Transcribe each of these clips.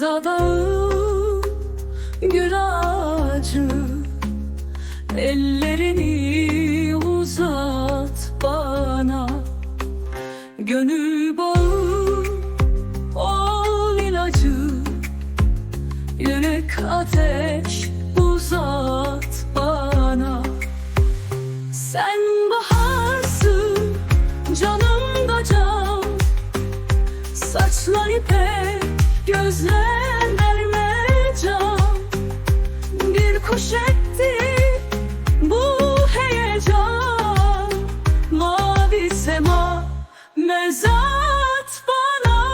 Sevda dağı, gül ağacı Ellerini uzat bana. Gönül bağı, ol ilacı Yürek ateş uzat bana. Sen baharsın, canım da can Saçlar ipek gözler mermercan Bir kuş etti bu heyecan. Mavi sema mezat bana.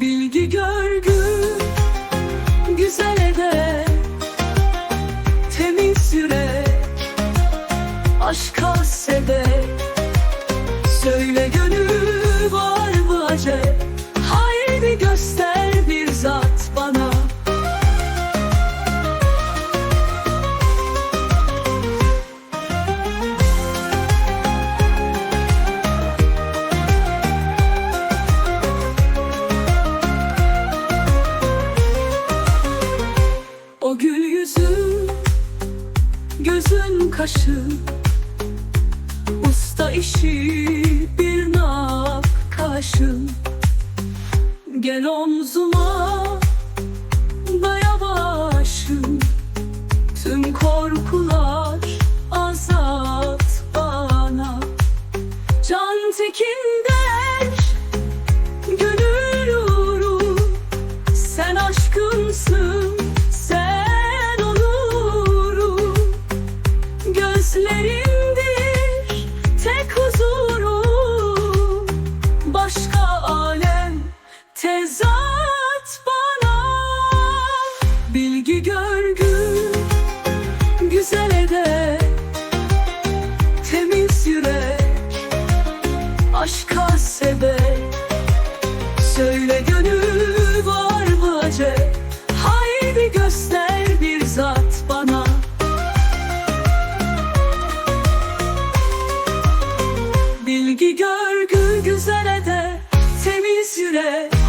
Bilgi görgü güzel eder Temiz yürek aşka sebep Söyle gönül kaşı Usta işi bir nakkaşın Gel omzuma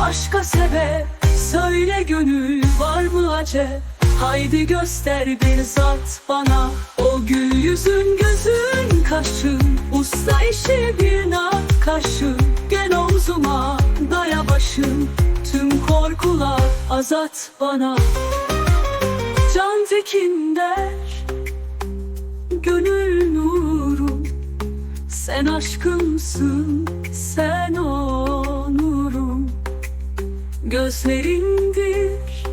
aşka sebep Söyle gönül var mı acep? Haydi göster bir zat bana. O gül yüzün gözün kaşın. Usta işi bir nakkaşın Gel omzuma daya başın. Tüm korkular azat bana. Can tekin der Gönül nurum sen aşkımsın, sen onurum Gözlerindir.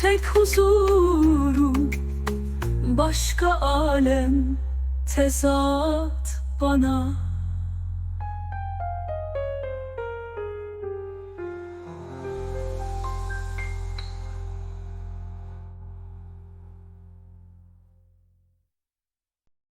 Tek huzurum. Başka alem tezat bana